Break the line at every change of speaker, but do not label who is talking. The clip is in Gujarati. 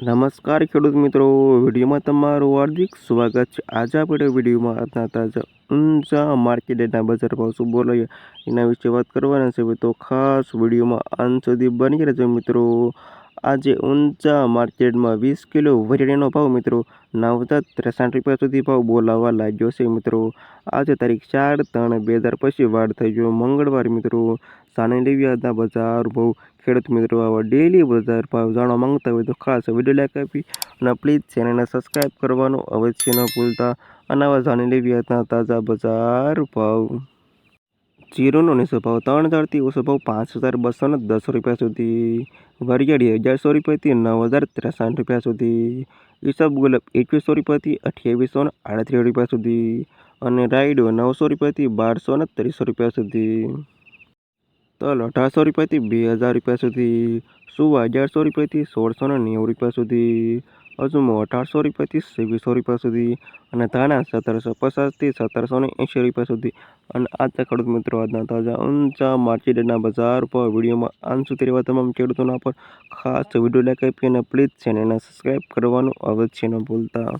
નમસ્કાર ખેડૂત મિત્રો, વિડીયોમાં તમારું હાર્દિક સ્વાગત છે. આજે આપણે વિડીયોમાં આજના તાજા ઊંચા માર્કેટના બજાર ભાવ શું બોલાય એના વિશે વાત કરવાના છે. તો ખાસ વિડીયોમાં અંત સુધી બની રહેજો મિત્રો. આજે ઊંચા માર્કેટમાં વીસ કિલો વરિયાળીનો ભાવ મિત્રો નવતા ત્રેસઠ રૂપિયા સુધી ભાવ બોલાવવા લાગ્યો છે મિત્રો. આજે તારીખ ચાર ત્રણ બે હજાર પછી વાર થઈ ગયો મંગળવાર મિત્રો. સાને લેવી હતા બજાર ભાવ ખેડૂત મિત્રો આવા ડેલી બજાર ભાવ જાણવા માંગતા હોય તો ખાસ વીડિયો લાઈક આપી અને પ્લીઝ ચેનલને સબસ્ક્રાઈબ કરવાનું અવશ્ય ન ભૂલતા. અને આવા જાણી લેવી તાજા બજાર ભાવ. જીરોનો નીચો ભાવ ત્રણ હજારથી ઓછો ભાવ પાંચ હજાર બસો ને દસ રૂપિયા સુધી. વરિયાળી અગિયારસો રૂપિયાથી નવ હજાર ત્રેસઠ રૂપિયા સુધી. ઈસબ ગુલાબ એકવીસો રૂપિયાથી અઠ્યાવીસો ને આડત્રીસ રૂપિયા સુધી. અને રાયડો નવસો રૂપિયાથી બારસો ને ત્રીસો રૂપિયા સુધી. તલ અઢારસો રૂપિયાથી બે હજાર રૂપિયા સુધી, સુવા અગિયારસો રૂપિયાથી સોળસો ને નેવું રૂપિયા સુધી, અજમો અઢારસો રૂપિયાથી છવ્વીસો રૂપિયા સુધી અને ધાણા સત્તરસો પચાસથી સત્તરસો ને એંશી રૂપિયા સુધી. અને આજના ખેડૂત મિત્રો આજના તાજા ઊંચા માર્કેટના બજાર પર વિડીયોમાં સુધી રહેવા તમામ ખેડૂતોના પર ખાસ વીડિયો લાઈક આપી અને પ્લીઝ ચેનલને સબસ્ક્રાઈબ કરવાનું અવશ્ય ન ભૂલતા.